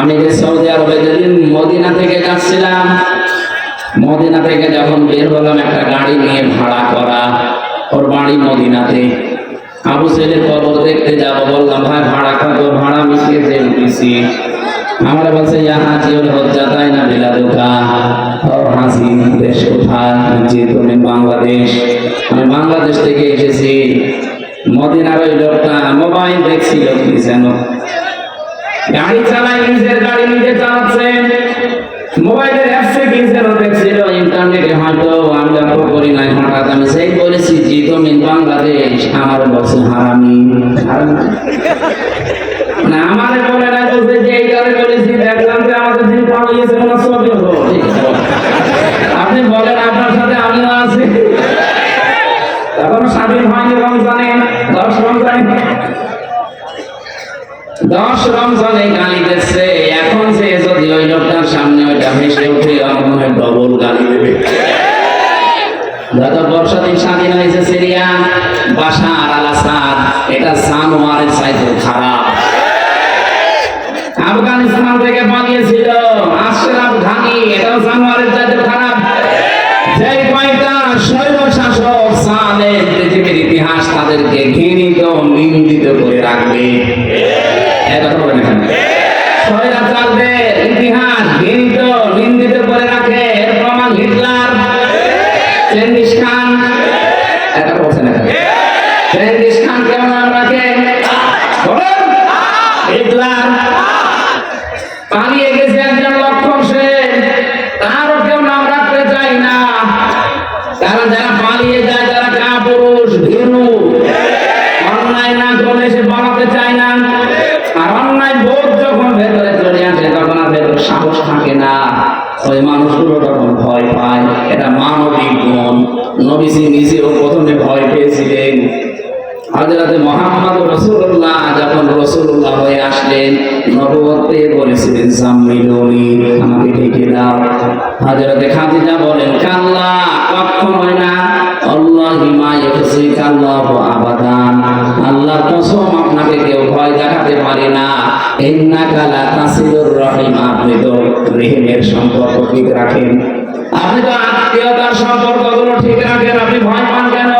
আমি যে সৌদি আরবে যেদিন মদিনা থেকে যাচ্ছিলাম, মদিনা থেকে যখন বের হলাম, একটা গাড়ি নিয়ে ভাড়া করা ওর বাড়ি মদিনাতে। আবু ছেলের কবর দেখতে যাব, বললাম, ভাই, ভাড়া কত? ভাড়া মিশিয়ে যে উঠেছি আমরা বলছে, ইয়া হাজি ওর হজ্জা, তাই না বিলা দোকা ও দেশ কোথায়? যে তুমি বাংলাদেশ। আমি বাংলাদেশ থেকে এসেছি। মদিনার ওই লোকটা মোবাইল দেখছিল কি যেন। গাড়ি চালায় নিজের, গাড়ি নিজে চালাচ্ছে। মোবাইলের অ্যাপসে কি দেখছিল, ইন্টারনেটে হয়তো আমি লক্ষ্য করি নাই। হঠাৎ আমি সেই বলেছি জি তুমি বাংলাদেশ, আমার বলছে হারামি। না আমারে বলে না বলছে যে এই কারণে বলেছি, দেখলাম যে আমাদের দিন মনে সবই হলো। ঠিক আছে। আপনি বলেন আপনার সাথে, আমিও আছি। এখনও স্বাধীন হয়নি রমজানে, দশ রমজানে। দশ রমজানে গালি দিচ্ছে। এখন সে যদি ওই লোকটার সামনে ওইটা ভেসে উঠে আমার মনে ডবল গালি দেবে। গত বর্ষা স্বাধীন হয়েছে সিরিয়া বাসার আল আসাদ এটা সানোয়ারের সাইজে খারাপ। আফগানিস্তান থেকে পালিয়েছিল। আশরাফ ঘানি এটাও জানোয়ারের চাইতে খারাপ। যেই কয়টা শৈব শাসক সালে পৃথিবীর ইতিহাস তাদেরকে ঘৃণিত কথা বলেন এখানে। ওই মানুষগুলো তখন ভয় পায়। এটা মানবিক গুণ। নবীজি নিজেও প্রথমে ভয় পেয়েছিলেন। হযরতে মুহাম্মদ রাসূলুল্লাহ যখন রাসূলুল্লাহ হয়ে আসলেন নবুয়তে বলেছিলেন, সাম্মিলুনি, আমাকে ঢেকে দাও। হযরতে খাদিজা বলেন, কাল্লা কখনোই না। আল্লাহি মা ইয়াখসিকা আল্লাহু আবাদান। আল্লাহর কসম আপনাকে কেউ ভয় দেখাতে পারে না। ইন্নাকা লা তাসিলুর রহিম, আপনি তো রহিমের সম্পর্ক ঠিক রাখেন। আপনি তো আত্মীয়তার সম্পর্কগুলো ঠিক রাখেন, আপনি ভয় পান কেন?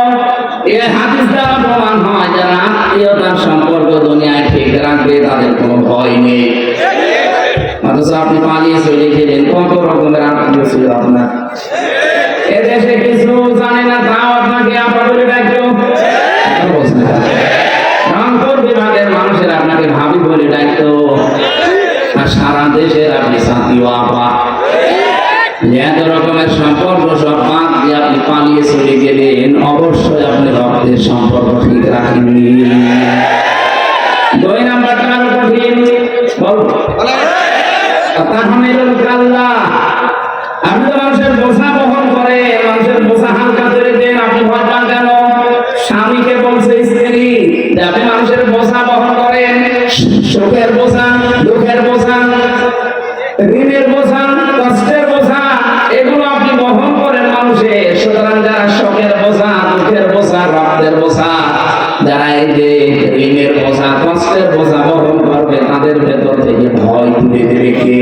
এ হাদিস দ্বারা প্রমাণ হয় যারা আত্মীয়তার সম্পর্ক দুনিয়ায় ঠিক রাখবে, তাদের কোনো ভয় নেই। অথচ আপনি পালিয়ে চলে গেলেন কত রকমের আত্মীয় ছিল আপনার? কিছু জানে না, তাও আপনাকে আপা বলে ডাকলো কথা বলছেন না। রংপুর বিভাগের মানুষের আপনাকে ভাবি বলে ডাকতো। সারা দেশের আপনি সাথীও আপা এত রকমের সম্পর্ক সব বাদ দিয়ে আপনি পালিয়ে চলে গেলেন। অবশ্যই আপনি রক্তের সম্পর্ক ঠিক রাখেননি। দুই নাম্বারটা আরও কঠিন তাহমিলুল কাল্লা। আপনি তো মানুষের বোঝা বহন করে, মানুষের বোঝা হালকা করে দেন। আপনি ভয় পান কেন স্বামীকে বলছে, স্ত্রী যে মানুষের বোঝা বহন করেন। সুখের বোঝা দুঃখের বোঝা। ঋণের বোঝা, কষ্টের বোঝা, এগুলো আপনি বহন করেন মানুষের সুতরাং যারা শখের বোঝা, দুঃখের বোঝা, রক্তের বোঝা, যারা এই যে ঋণের বোঝা, কষ্টের বোঝা বহন করবে, তাদের ভেতর থেকে ভয় তুলে দেবে কে?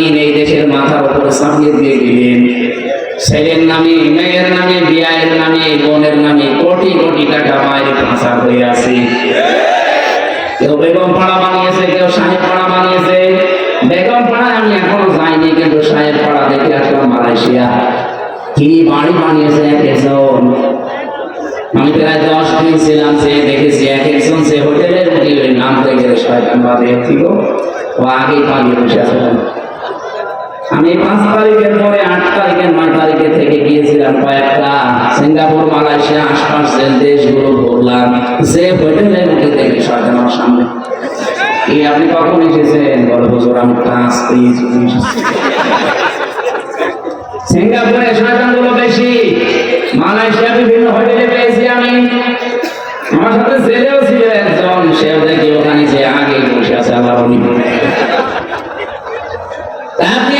ঋণ এই দেশের মাথার উপরে চাপিয়ে দিয়ে দিলেন। ছেলের নামে, মেয়ের নামে বিয়ের নামে, বোনের নামে কোটি কোটি টাকা বাইরে পাচার হয়ে আছে। কেউ বেগম পাড়া বানিয়েছে, কেউ সাহেব পাড়া বানিয়েছে। বেগম পাড়ায় আমি এখনও যাইনি, কিন্তু সাহেব পাড়া দেখে আসলাম মালয়েশিয়া। কি বাড়ি বানিয়েছে এক একজন? আমি প্রায় দশ দিন ছিলাম সে দেখেছি, এক একজন সে হোটেলের নাম থেকে শয়তান বাদে ছিল ও আগেই পালিয়ে বসে আসলাম আমি পাঁচ তারিখের পরে, আট তারিখের নয় তারিখে থেকে গিয়েছিলাম কয়েকটা সিঙ্গাপুর, মালয়েশিয়া, আশপাশের দেশগুলো ঘুরলাম। সে হোটেলে উঠে দেখি আমার সামনে। এই আপনি কখন এসেছেন? বলে, হুজুর, আমি ক্লাস পেয়েছি সিঙ্গাপুরে শয়তানগুলো বেশি, মালয়েশিয়া বিভিন্ন হোটেলে পেয়েছি আমি। আমার সাথে ছেলেও ছিল একজন, সেও দেখি ওখানে যে আগে বসে আছে তা আপনি আপনি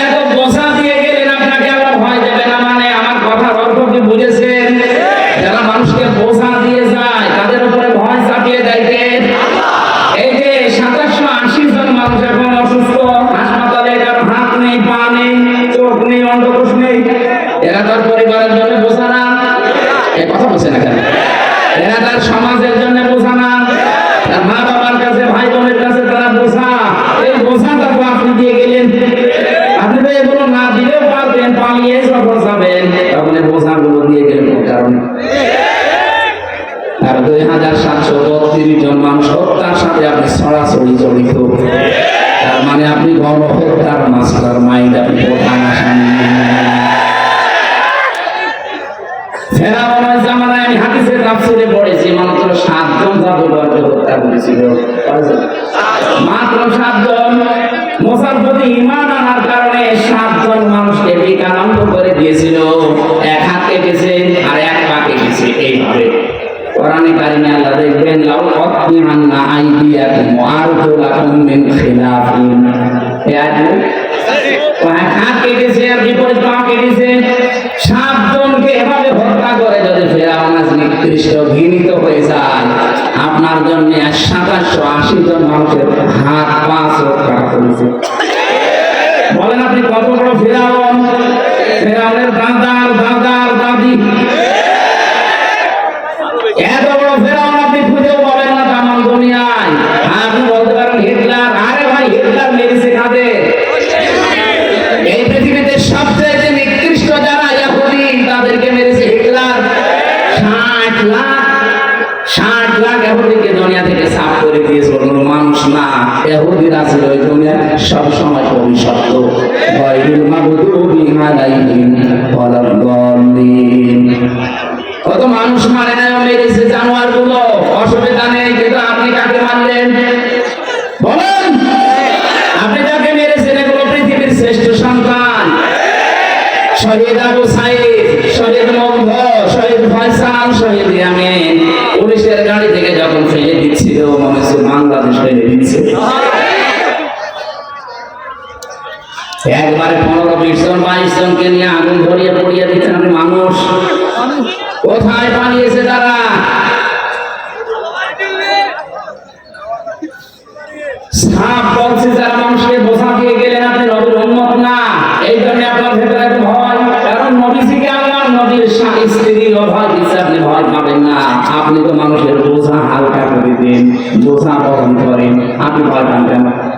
পারবেন পালিয়ে যখন যাবেন তখন বোঝাগুলো দিয়ে গেলেন কারণে আর দুই হাজার সাতশো বত্রিশ জন মানুষ হত্যার সাথে আপনি সরাসরি জড়িত। তার মানে আপনি গণহত্যার মাস্টার মাইন্ড, আপনি প্রধান আসামি। সাতজন জাদুঘরকে হত্যা মাত্র সাতজন। মোসার প্রতি ইমান আনার কারণে সাতজন মানুষকে বিকারান্ত করে দিয়েছিল, এক হাত কেটেছে আর এক পা কেটেছে, এইভাবে। কোরআনে কারিমে আল্লাহ দেখবেন, লাউ কত্তিমান্না আইদিয়াকুম আরজুলাকুম মিন খিলাফিন। এই এক হাত কেটেছে আর বিপরীত পা কেটেছে। সাতজনকে নিকৃষ্ট ঘৃণিত হয়ে যায়। আপনার জন্য সাতাশশো আশি জন মানুষের হাত পা চোখ করেছে। বলেন আপনি কত বড় ফেরাউন? ফেরাউনের দাদার মানুষ মারে না মেরেছে জানোয়ার বাইশ জনকে নিয়ে আগুন ধরিয়ে পড়িয়ে দিচ্ছেন আপনি মানুষ। কোথায় পালিয়েছে তারা? সাপ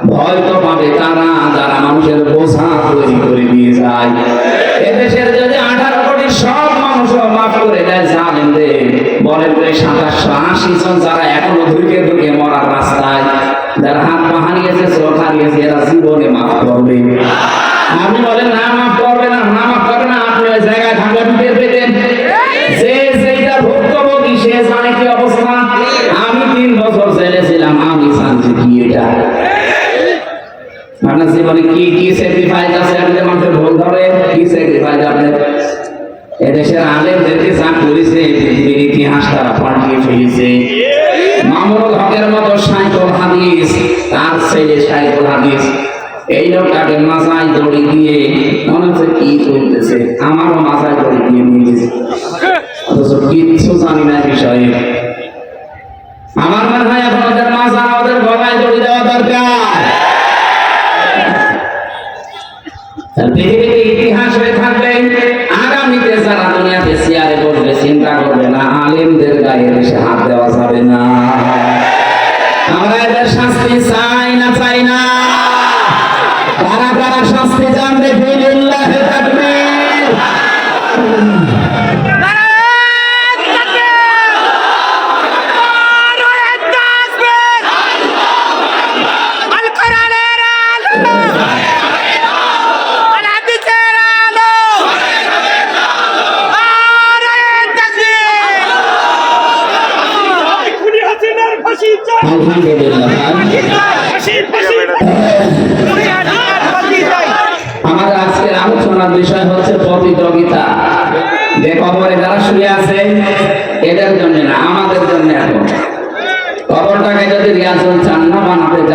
ভয় তো পাবে তারা যারা মানুষের বোঝা তৈরি করে দিয়ে যায়। এদেশের যদি আঠারো কোটি সব মানুষ মাফ করে দেয় জানেন রে বলেন রে সাতাশশো আশি জন যারা এখনও ধুকে ধুকে মরার রাস্তায়, যারা হাত পা হারিয়েছে, চোখ হারিয়েছে, এরা জীবনে মাফ করবে। আপনি বলেন, না, মাফ করবে না না স্যাক্রিফাইস মানুষের ভুল ধরে, কি স্যাক্রিফাইস আপনার এদেশের আলেমদেরকে যা করেছে পৃথিবীর ইতিহাস তারা পাল্টিয়ে ফেলেছে। মামুনুল হকের মতো সাইকুল হাদিস, তার ছেলে সাইকুল হাদিস। এই লোকটাকে মাথায় দড়ি দিয়ে মনে হচ্ছে কি চলতেছে, আমারও মাথায় দড়ি দিয়ে নিয়ে গেছে অথচ কিচ্ছু জানি না বিষয়ে। আমার হয় এখন ওদের মাথা ওদের গলায় দড়ি দেওয়া দরকার তাহলে পৃথিবীতে ইতিহাস হয়ে থাকবে।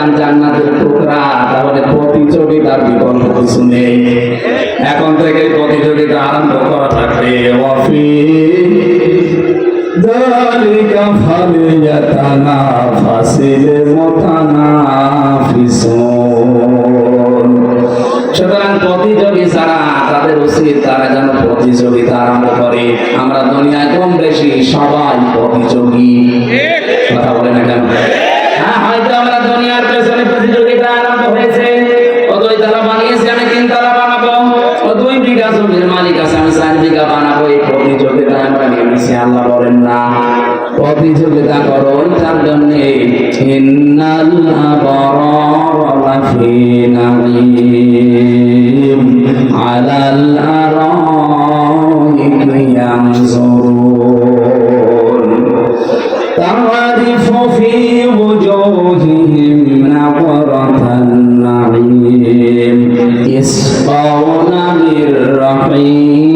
চান জান্নাতের টুকরা তাহলে প্রতিযোগিতার বিকল্প কিছু নেই এখন থেকে প্রতিযোগিতা আরম্ভ করা থাকবে ওয়াফি ذلك فليتنافس المتنافسون সুতরাং প্রতিযোগী যারা তাদের উচিত তারা যেন প্রতিযোগিতা আরম্ভ করে আমরা দুনিয়ায় কম বেশি সবাই প্রতিযোগী চারদিকা বানাবো এই প্রতিযোগিতা আমরা নেমেছি আল্লাহ বলেন না প্রতিযোগিতা করো তার জন্য ইন্নাল আবরার লাফি নাঈম আলাল আরাইক ইয়ানজুরুন তারিফু ফি ওজুহিহিম নাওরাতান নাঈম ইসফাউনা মির রাহিম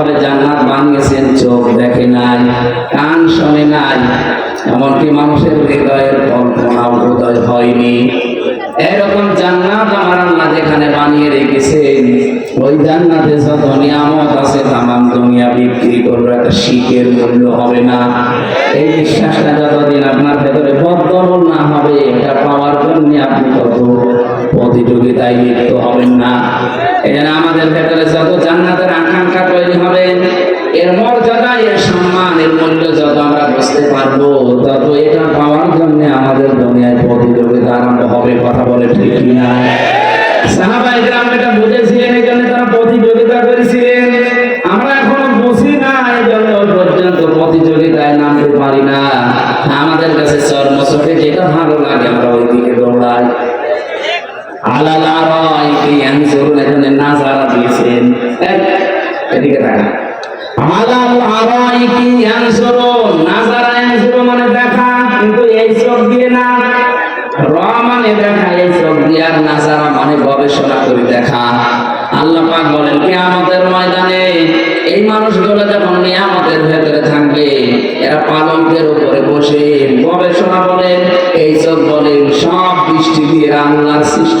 ভাবে জান্নাত বানিয়েছেন চোখ দেখে নাই, কান শোনে নাই, এমনকি মানুষের হৃদয়ের কল্পনা উদয় হয়নি। এরকম জান্নাত আমার আল্লাহ যেখানে বানিয়ে রেখেছেন, ওই জান্নাতে যত নিয়ামত আছে, তামাম দুনিয়া বিক্রি করলে একটা শিখের মূল্য হবে না। এই বিশ্বাসটা যতদিন আপনার ভেতরে বদ্ধমূল না হবে, এটা পাওয়ার জন্য আপনি তত প্রতিযোগিতায় লিপ্ত হবেন না। এই জন্য আমাদের ভেতরে যত জান্নাতের আকাঙ্ক্ষা তৈরি হবে, এর মর্যাদা, এর সম্মান, এর মূল্য যত আমরা বুঝতে পারব, তত এটা পাওয়ার জন্য আমাদের দুনিয়ায় প্রতিযোগিতা আরম্ভ হবে কথা বলে ঠিক না সাহাবাই গ্রাম এটা বুঝেছিলেন, এই জন্য তারা প্রতিযোগিতা করেছিলেন। আমরা এখনও বুঝি না, এই জন্য পর্যন্ত প্রতিযোগিতায় নামতে পারি না। আমাদের কাছে চর্ম চোখে যেটা ভালো লাগে, আমরা ওই দিকে দৌড়াই। আলাল আরাইকি ইয়ানজুরুন এখানে নাজারা দিয়েছেন এদিকে তাকা আলাল আরাইকি ইয়ানজুরুন।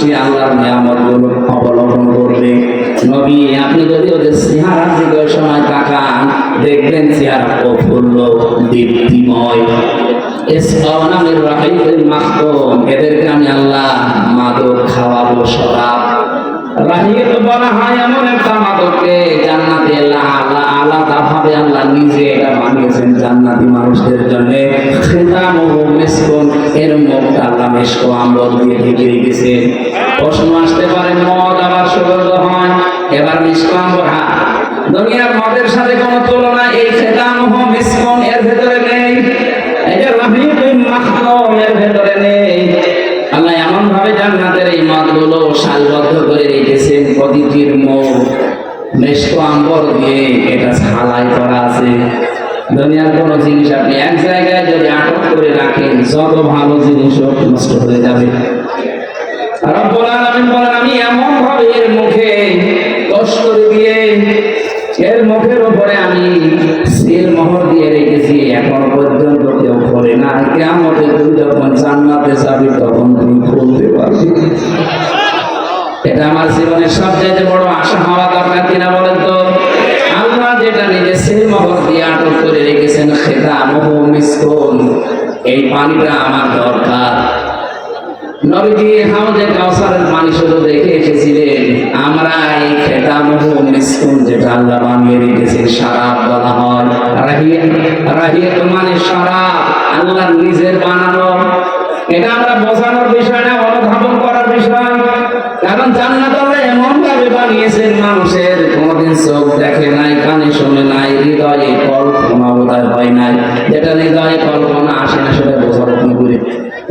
সৃষ্টি আল্লাহর অবলম্বন করবে। নবী, আপনি যদি ওদের চেহারার দিকে সময় তাকান, দেখবেন চেহারা প্রফুল্ল, দীপ্তিময়। এদেরকে আমি আল্লাহ মাদক খাওয়াবো, শরাব রাহিক বলা হয় এমন একটা মাদককে। জান্নাতে আল্লাহ আলাদা ভাবে আল্লাহ নিজে এটা বানিয়েছেন জান্নাতি মানুষদের জন্য। খিতামুহু মিসকুন, এর মুখটা আল্লাহ মিসকো আম্বর দিয়ে ঢেকে রেখেছে প্রশ্ন আসতে পারে, মদ আবার সুগন্ধ হয়, এবার মিসকো আম্বর দুনিয়ার মদের সাথে কোনো তুলনা এই খিতামুহু মিসকুন এর ভেতরে নেই। এই যে রাহিকুল এর ভেতরে প্রতিটির মুখ আম্বর দিয়ে এটা ছালাই করা আছে। দুনিয়ার কোনো জিনিস আপনি এক জায়গায় যদি আটক করে রাখেন, যত ভালো জিনিস হোক নষ্ট হয়ে যাবে। আমি এমন ভাবে এর মুখে কষ্টরে দিয়ে, এর মুখের উপরে আমি সিল মোহর দিয়ে রেখেছি, এখন পর্যন্ত কেউ করে না তুমি যখন জান্নাতে যাবি, তখন সবচেয়ে বড় আশা হওয়া দরকার কিনা বলেন তো? আল্লাহ যেটা নিজে সিল মোহর দিয়ে আটক করে রেখেছেন সেটা মোহ মিসকুন। এই পানিটা আমার দরকার। মানে নিজের বানানো। এটা আমরা বোঝানোর বিষয় না, অনুধাবন করার বিষয়। কারণ জান্নাত আল্লাহ এমন ভাবে বানিয়েছেন মানুষের, কোনোদিন চোখ দেখে নাই, কানে শোনে নাই, হৃদয়ে কল্পনা বোধহয় হয় নাই। যেটা হৃদয়ে কল্পনা আসে না, সেটা বোঝার কি করে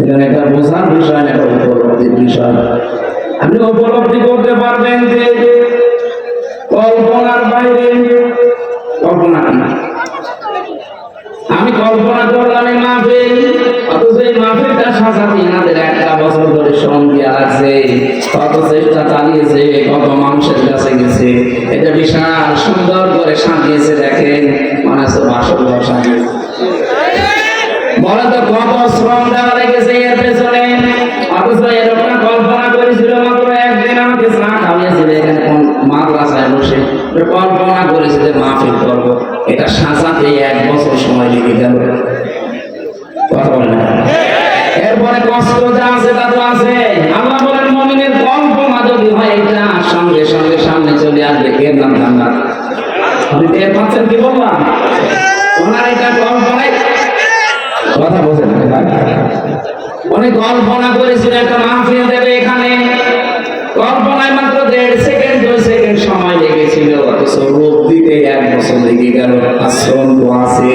এখানে এটা বোঝার বিষয় না এটা উপলব্ধির বিষয়। আপনি উপলব্ধি করতে পারবেন যে কল্পনার বাইরে কল্পনা কি আমি কল্পনা করলাম এই মাহফিল, অথচ এই মাহফিলটা সাজাতে এনাদের একটা বছর ধরে শ্রম কত চেষ্টা চালিয়েছে, কত মানুষের কাছে গেছে। এটা বিশাল সুন্দর করে সাজিয়েছে, দেখেন, মনে বাসর ঘর সাজিয়েছে। বলে তো, কত শ্রম কি বললাম ওনার এটা কল্পনায় কথা বোঝেন না উনি করেছিল একটা মাহফিল দেবে এখানে। কল্পনায় মাত্র দেড় সেকেন্ড, দুই সেকেন্ড সময় লেগেছিল, অথচ রূপ দিতে এক বছর লেগে গেল। আশ্রম তো আছে।